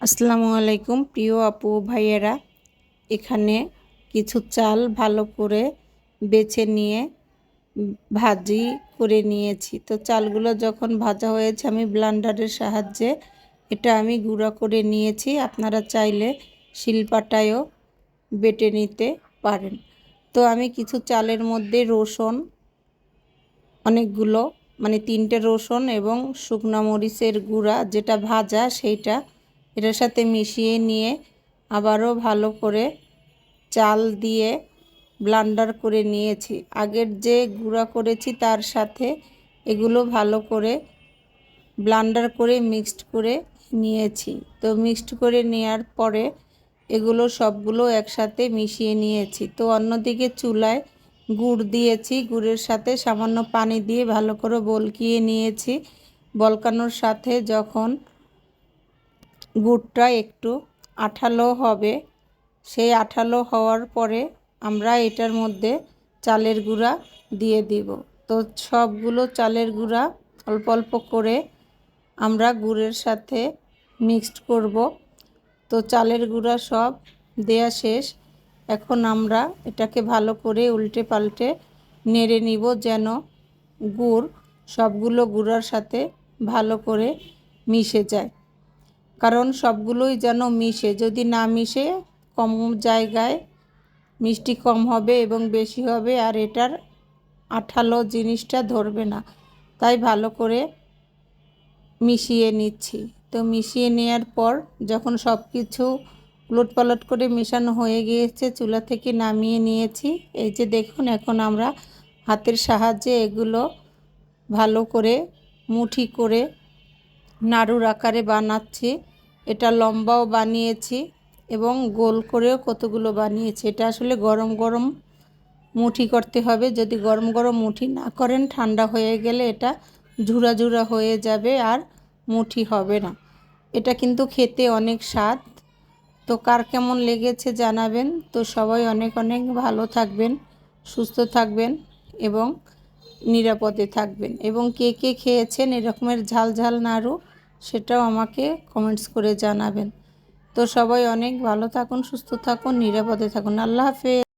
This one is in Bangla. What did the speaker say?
আসসালামু আলাইকুম প্রিয় আপু, ভাইয়েরা। এখানে কিছু চাল ভালো করে বেছে নিয়ে ভাজি করে নিয়েছি। তো চালগুলো যখন ভাজা হয়েছে, আমি ব্লান্ডারের সাহায্যে এটা আমি গুঁড়া করে নিয়েছি। আপনারা চাইলে শিলপাটায়ও বেটে নিতে পারেন। তো আমি কিছু চালের মধ্যে রসুন, অনেকগুলো মানে তিনটে রসুন এবং শুকনো মরিচের গুঁড়া, যেটা ভাজা সেইটা এটার সাথে মিশিয়ে নিয়ে আবারও ভালো করে চাল দিয়ে ব্লান্ডার করে নিয়েছি। আগের যে গুঁড়া করেছি তার সাথে এগুলো ভালো করে ব্লান্ডার করে মিক্সড করে নিয়েছি। তো মিক্সড করে নেওয়ার পরে এগুলো সবগুলো একসাথে মিশিয়ে নিয়েছি। তো অন্যদিকে চুলায় গুড় দিয়েছি। গুড়ের সাথে সামান্য পানি দিয়ে ভালো করে বলকিয়ে নিয়েছি। বলকানোর সাথে যখন গুড়টা একটু আঠালো হবে। সেই আঠালো হওয়ার পরে আমরা এটার মধ্যে চালের গুঁড়া দিয়ে দিব। তো সবগুলো চালের গুঁড়া অল্প অল্প করে আমরা গুড়ের সাথে মিক্সড করব। তো চালের গুঁড়া সব দেয়া শেষ। এখন আমরা এটাকে ভালো করে উল্টে পাল্টে নেড়ে নিব যেন গুড় সবগুলো গুঁড়ার সাথে ভালো করে মিশে যায়। কারণ সবগুলোই যেন মিশে। যদি না মিশে, কম জায়গায় মিষ্টি কম হবে এবং বেশি হবে আর এটার আঠালো জিনিসটা ধরবে না। তাই ভালো করে মিশিয়ে নিচ্ছি। তো মিশিয়ে নেওয়ার পর যখন সব কিছু উলটপালট করে মেশানো হয়ে গিয়েছে, চুলা থেকে নামিয়ে নিয়েছি। এই যে দেখুন, এখন আমরা হাতের সাহায্যে এগুলো ভালো করে মুঠি করে নাড়ুর আকারে বানাচ্ছি। এটা লম্বাও বানিয়েছি এবং গোল করেও কতগুলো বানিয়েছি। এটা আসলে গরম গরম মুঠি করতে হবে। যদি গরম গরম মুঠি না করেন, ঠান্ডা হয়ে গেলে এটা ঝুরা ঝুরা হয়ে যাবে আর মুঠি হবে না। এটা কিন্তু খেতে অনেক স্বাদ। তো কার কেমন লেগেছে জানাবেন। তো সবাই অনেক অনেক ভালো থাকবেন, সুস্থ থাকবেন এবং নিরাপদে থাকবেন। এবং কে কে খেয়েছেন এরকমের ঝাল ঝাল নাড়ু সেটাও আমাকে কমেন্টস করে জানাবেন। তো সবাই অনেক ভালো থাকুন, সুস্থ থাকুন, নিরাপদে থাকুন। আল্লাহ হাফেজ।